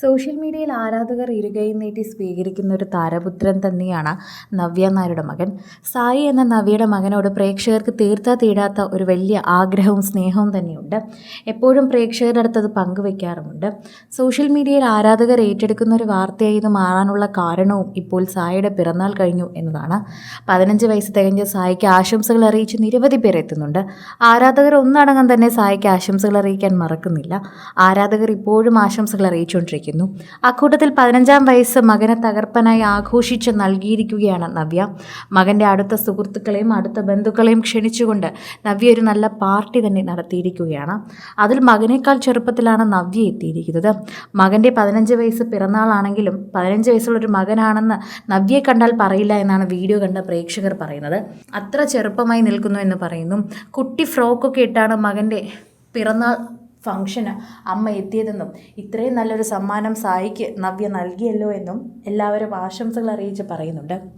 Social മീഡിയയിൽ ആരാധകർ ഇരുകൈ നീട്ടി സ്വീകരിക്കുന്ന ഒരു താരപുത്രൻ തന്നെയാണ് നവ്യ നായരുടെ മകൻ. സായി എന്ന നവ്യയുടെ മകനോട് പ്രേക്ഷകർക്ക് തീർത്താ തീടാത്ത ഒരു വലിയ ആഗ്രഹവും സ്നേഹവും തന്നെയുണ്ട്. എപ്പോഴും പ്രേക്ഷകരുടെ അടുത്ത് അത് പങ്കുവെക്കാറുമുണ്ട്. സോഷ്യൽ മീഡിയയിൽ ആരാധകർ ഏറ്റെടുക്കുന്ന ഒരു വാർത്തയായി ഇത് മാറാനുള്ള കാരണവും ഇപ്പോൾ സായിയുടെ പിറന്നാൾ കഴിഞ്ഞു എന്നതാണ്. പതിനഞ്ച് വയസ്സ് തികഞ്ഞ സായിക്ക് ആശംസകൾ അറിയിച്ച് നിരവധി പേർ എത്തുന്നുണ്ട്. ആരാധകർ ഒന്നടങ്കം തന്നെ സായിക്ക് ആശംസകൾ അറിയിക്കാൻ മറക്കുന്നില്ല. ആരാധകർ ഇപ്പോഴും ആശംസകൾ അറിയിച്ചുകൊണ്ടിരിക്കുന്നു അക്കൂട്ടത്തിൽ പതിനഞ്ചാം വയസ്സ് മകനെ തകർപ്പനായി ആഘോഷിച്ച് നൽകിയിരിക്കുകയാണ് നവ്യ. മകന്റെ അടുത്ത സുഹൃത്തുക്കളെയും അടുത്ത ബന്ധുക്കളെയും ക്ഷണിച്ചുകൊണ്ട് നവ്യ ഒരു നല്ല പാർട്ടി തന്നെ നടത്തിയിരിക്കുകയാണ്. അതിൽ മകനേക്കാൾ ചെറുപ്പത്തിലാണ് നവ്യ എത്തിയിരിക്കുന്നത്. മകന്റെ പതിനഞ്ച് വയസ്സ് പിറന്നാളാണെങ്കിലും പതിനഞ്ച് വയസ്സുള്ള ഒരു മകനാണെന്ന് നവ്യയെ കണ്ടാൽ പറയില്ല എന്നാണ് വീഡിയോ കണ്ട പ്രേക്ഷകർ പറയുന്നത്. അത്ര ചെറുപ്പമായി നിൽക്കുന്നു എന്ന് പറയുന്നു. കുട്ടി ഫ്രോക്കൊക്കെ ഇട്ടാണ് മകന്റെ പിറന്നാൾ ഫംഗ്ഷന് അമ്മ എത്തിയതെന്നും ഇത്രയും നല്ലൊരു സമ്മാനം സായിക്ക് നവ്യ നൽകിയല്ലോ എന്നും എല്ലാവരും ആശംസകൾ അറിയിച്ച് പറയുന്നുണ്ട്.